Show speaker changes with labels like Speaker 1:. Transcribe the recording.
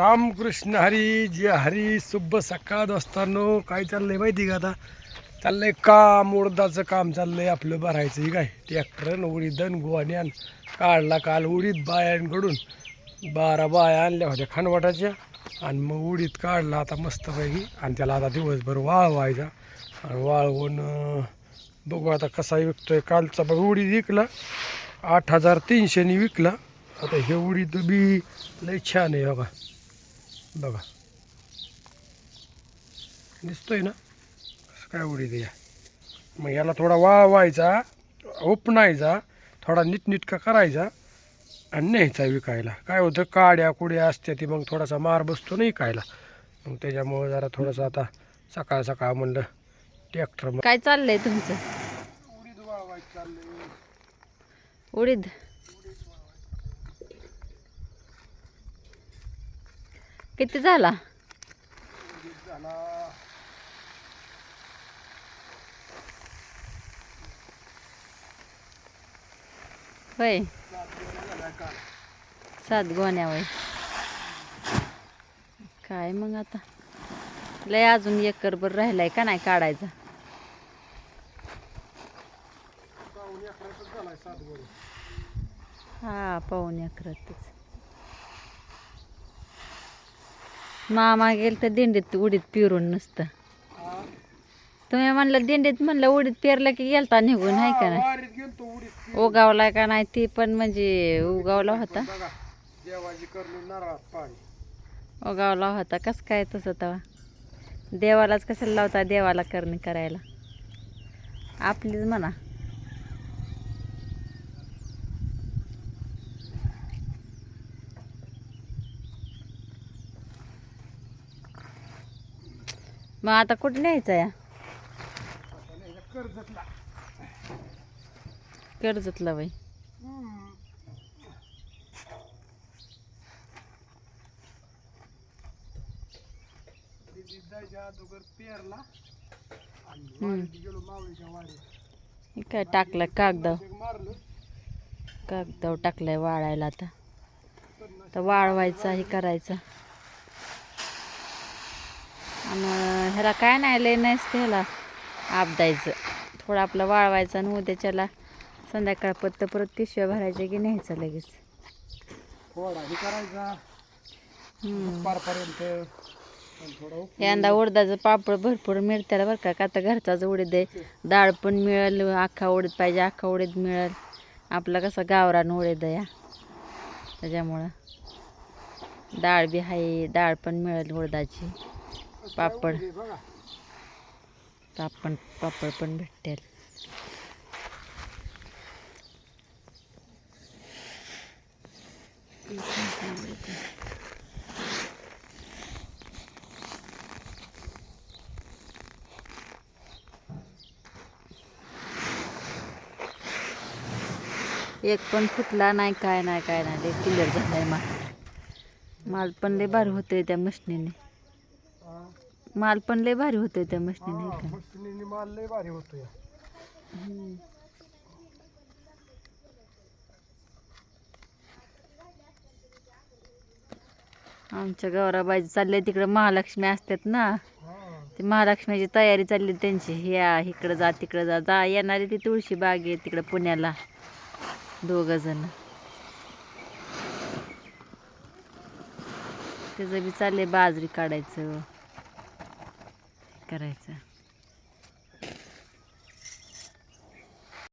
Speaker 1: रामकृष्ण हरी जे हरी शुभ सकाळ दोस्तांनो. काय चाललंय माहिती का आता? चाललंय काम उडदाचं काम चाललंय आपलं भरायचं ही काय? ट्रॅक्टर उडीदन गोवान्यान काढला काल उडीद बायांकडून. बारा बाया आणल्या होत्या खानवाटाच्या आणि मग उडीद काढला आता मस्तपैकी. आणि त्याला आता दिवसभर वाळवायचा आणि वाळवून बघू आता कसा विकतोय. कालचा बघ उडीद विकला. आठ हजार तीनशेनी विकला. आता हे उडीद बी लय छान आहे बघा. बघा. दिसतोय ना? कसं काय उडीद या मग याला थोडा वाळवायचा उपणायचा थोडा नीटनीटका करायचा आणि न्यायचा विकायला. काय होतं? काड्या कुड्या असत्या ती मग थोडासा मार बसतो नाही खायला मग त्याच्यामुळं जरा थोडंसं आता सकाळ सकाळ म्हणलं ट्रॅक्टर
Speaker 2: काय चाललंय तुमचं?
Speaker 1: उडीद वाळवायचं चाललंय
Speaker 2: उडीद? किती झाला? होय.
Speaker 1: सात
Speaker 2: गोण्या वय काय मग आता? लय अजून एकरभर राहिलाय का नाही काढायचा? हा पाऊन एकरातच. मामा गेल तर दिंडीत उडीत पिरून नुसतं. तुम्ही म्हणलं दिंडीत म्हणलं उडीत पेरलं की गेलता निघून आहे का नाही?
Speaker 1: ओगावला
Speaker 2: उगावला का नाही ती पण म्हणजे उगावला होता.
Speaker 1: ओगावला
Speaker 2: उगावला होता कसं काय तसं तवा देवालाच कसं लावता देवाला करणी करायला? आपलीच म्हणा. मग आता कुठं न्यायचा या?
Speaker 1: कर्जतला
Speaker 2: कर्जतला बाई काय टाकलं कागदाव?
Speaker 1: एक मारलं
Speaker 2: कागदाव टाकलाय वाळायला आता. तर वाळवायचा हे करायचा. आणि ह्याला काय नाही लय नसते ह्याला आपदायचं. थोडं आपलं वाळवायचं आणि उद्याच्याला संध्याकाळपर्यंत परत पिशव्या भरायच्या की न्यायचं लगेच. यंदा उडदाचं पापड भरपूर मिळत्याला बरं का. का आता घरचाच उडीद आहे. डाळ पण मिळेल अख्खा उडीद पाहिजे अख्खा उडीद मिळेल. आपला कसा गावरान उडीद आहे हा. त्याच्यामुळं. डाळ बी आहे डाळ पण मिळेल उडदाची. पापड. पापड पापड पण भेटेल एक पण फुटला नाही काय नाही काय नाही. लय क्लिअर झालाय माल माल पण लय भारी होते त्या मशनीने. माल पण लय भारी होतोय त्या मशनीने
Speaker 1: हा, मशिनीने माल लय भारी होतो या
Speaker 2: हम्म. आमच्या गौराबाई चालले तिकडं महालक्ष्मी असतात ना?
Speaker 1: हा.
Speaker 2: ती महालक्ष्मीची तयारी चालली त्यांची. ह्या इकडं जा तिकडं जा. जा येणारी ती तुळशी बाग आहे तिकडं पुण्याला. दोघं जण. त्याचं बी चाललंय बाजरी काढायचं. करायचं.